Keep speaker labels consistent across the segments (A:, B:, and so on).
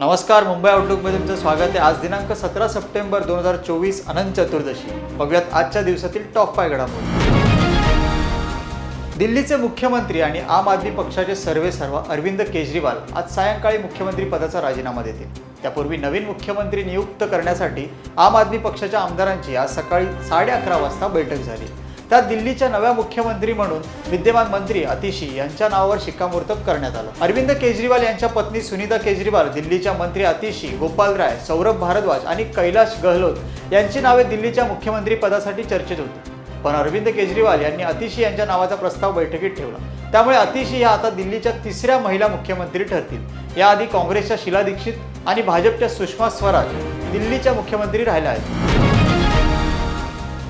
A: नमस्कार मुंबई आउटलुकमध्ये तुमचं स्वागत आहे. आज दिनांक सतरा सप्टेंबर दोन हजार चोवीस अनंत चतुर्दशी. बघूयात आजच्या दिवसातील टॉप फाय घडामोडी. दिल्लीचे मुख्यमंत्री आणि आम आदमी पक्षाचे सर्वे सर्व अरविंद केजरीवाल आज सायंकाळी मुख्यमंत्री पदाचा राजीनामा देतील. त्यापूर्वी नवीन मुख्यमंत्री नियुक्त करण्यासाठी आम आदमी पक्षाच्या आमदारांची आज सकाळी साडे अकरा वाजता बैठक झाली. त्यात दिल्लीच्या नव्या मुख्यमंत्री म्हणून विद्यमान मंत्री अतिशी यांच्या नावावर शिक्कामोर्तब करण्यात आलं. अरविंद केजरीवाल यांच्या पत्नी सुनीता केजरीवाल दिल्लीच्या मंत्री अतिशी गोपाल राय सौरभ भारद्वाज आणि कैलाश गहलोत यांची नावे दिल्लीच्या मुख्यमंत्री पदासाठी चर्चेत होती. पण अरविंद केजरीवाल यांनी अतिशी यांच्या नावाचा प्रस्ताव बैठकीत ठेवला. त्यामुळे अतिशी ह्या आता दिल्लीच्या तिसऱ्या महिला मुख्यमंत्री ठरतील. याआधी काँग्रेसच्या शीला दीक्षित आणि भाजपच्या सुषमा स्वराज दिल्लीच्या मुख्यमंत्री राहिल्या आहेत.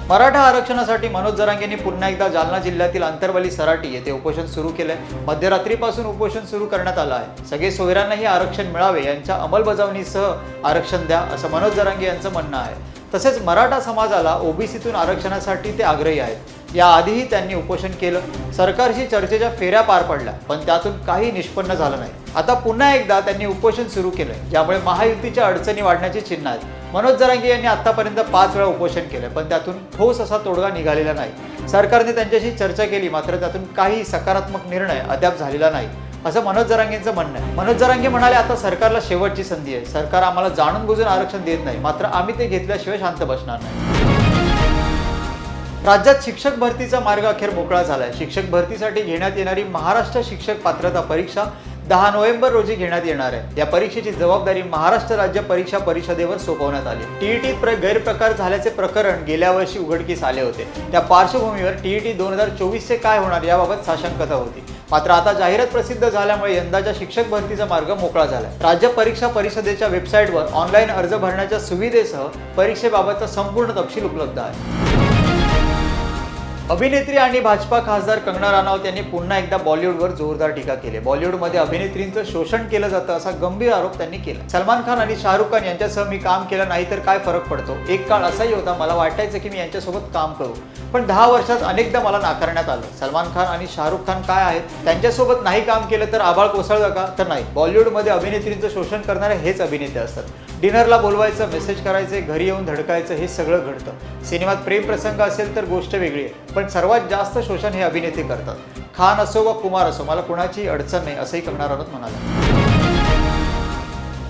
A: मराठा आरक्षणासाठी मनोज जरांगेंनी पुन्हा एकदा जालना जिल्ह्यातील अंतरवली सराटी येथे उपोषण सुरू केलंय. मध्यरात्रीपासून उपोषण सुरू करण्यात आलं आहे. सगळे सोयऱ्यांनाही आरक्षण मिळावे यांच्या अंमलबजावणीसह आरक्षण द्या असं मनोज जरांगे यांचं म्हणणं आहे. तसेच मराठा समाजाला ओबीसीतून आरक्षणासाठी ते आग्रही आहेत. याआधीही त्यांनी उपोषण केलं. सरकारशी चर्चेच्या फेऱ्या पार पडल्या पण त्यातून काही निष्पन्न झालं नाही. आता पुन्हा एकदा त्यांनी उपोषण सुरू केलंय ज्यामुळे महायुतीच्या अडचणी वाढण्याची चिन्ह आहेत. मनोज जरांगे यांनी आतापर्यंत पाच वेळा उपोषण केलं पण त्यातून ठोस असा तोडगा निघालेला नाही. सरकारने त्यांच्याशी चर्चा केली मात्र त्यातून काही सकारात्मक निर्णय अद्याप झालेला नाही असं मनोज जरांगेंचं म्हणणं आहे. मनोज जरांगे म्हणाले आता सरकारला शेवटची संधी आहे. सरकार आम्हाला जाणून बुजून आरक्षण देत नाही. मात्र आम्ही ते घेतल्याशिवाय शांत बसणार नाही. राज्यात शिक्षक भरतीचा मार्ग अखेर मोकळा झालाय. शिक्षक भरतीसाठी घेण्यात येणारी महाराष्ट्र शिक्षक पात्रता परीक्षा दहा नोव्हेंबर रोजी घेण्यात येणार आहे. या परीक्षेची जबाबदारी महाराष्ट्र राज्य परीक्षा परिषदेवर सोपवण्यात आली. टीईटीत गैरप्रकार झाल्याचे प्रकरण गेल्या वर्षी उघडकीस आले होते. त्या पार्श्वभूमीवर टीईटी दोन हजार चोवीसचे काय होणार याबाबत साशंकता होती. मात्र आता जाहिरात प्रसिद्ध झाल्यामुळे यंदाच्या शिक्षक भरतीचा मार्ग मोकळा झाला राज्य परीक्षा परिषदेच्या वेबसाईटवर ऑनलाईन अर्ज भरण्याच्या सुविधेसह परीक्षेबाबतचा संपूर्ण तपशील उपलब्ध आहे. अभिनेत्री आणि भाजपा खासदार कंगना राणावत यांनी पुन्हा एकदा बॉलिवूडवर जोरदार टीका केली. बॉलिवूडमध्ये अभिनेत्रींचं शोषण केलं जातं असा गंभीर आरोप त्यांनी केला. सलमान खान आणि शाहरुख खान यांच्यासह मी काम केलं नाही तर काय फरक पडतो? एक काळ असाही होता मला वाटायचं की मी यांच्यासोबत काम करू. पण दहा वर्षात अनेकदा मला नाकारण्यात आलं. सलमान खान आणि शाहरुख खान काय आहेत? त्यांच्यासोबत नाही काम केलं तर आभाळ कोसळलं का? तर नाही. बॉलिवूडमध्ये अभिनेत्रींचं शोषण करणारे हेच अभिनेते असतात. डिनरला बोलवायचं मेसेज करायचे घरी येऊन धडकायचं हे सगळं घडतं. सिनेमात प्रेम प्रसंग असेल तर गोष्ट वेगळी आहे पण सर्वात जास्त शोषण हे अभिनेते करतात. खान असो वा कुमार असो मला कुणाची अडचण नाही असंही कंगना राणत म्हणाला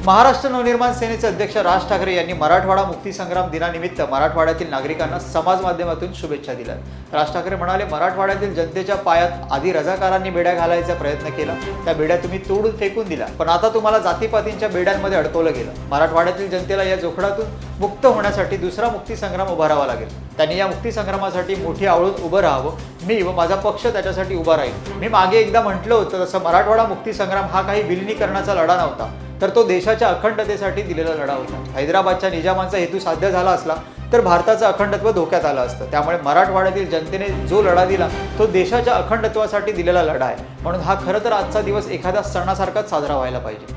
A: महाराष्ट्र नवनिर्माण सेनेचे अध्यक्ष राज ठाकरे यांनी मराठवाडा मुक्तीसंग्राम दिनानिमित्त मराठवाड्यातील नागरिकांना समाज माध्यमातून शुभेच्छा दिल्या. राज ठाकरे म्हणाले मराठवाड्यातील जनतेच्या पायात आधी रजाकारांनी बेड्या घालायचा प्रयत्न केला. त्या बेड्या तुम्ही तोडून फेकून दिल्या. पण आता तुम्हाला जातीपातींच्या बेड्यांमध्ये अडकवलं गेलं. मराठवाड्यातील जनतेला या जोखडातून मुक्त होण्यासाठी दुसरा मुक्तीसंग्राम उभारावा लागेल. त्यांनी या मुक्तीसंग्रामासाठी मोठी आवळून उभं राहावं. मी व माझा पक्ष त्याच्यासाठी उभा राहील. मी मागे एकदा म्हटलं होतं तसं मराठवाडा मुक्तीसंग्राम हा काही विलिनीकरणाचा लढा नव्हता. तर तो देशाच्या अखंडतेसाठी दिलेला लढा होता. हैदराबादच्या निजामांचा हेतू साध्य झाला असला तर भारताचं अखंडत्व धोक्यात आलं असतं. त्यामुळे मराठवाड्यातील जनतेने जो लढा दिला तो देशाच्या अखंडत्वासाठी दिलेला लढा आहे. म्हणून हा खरं तर आजचा दिवस एखाद्या सणासारखाच साजरा व्हायला पाहिजे.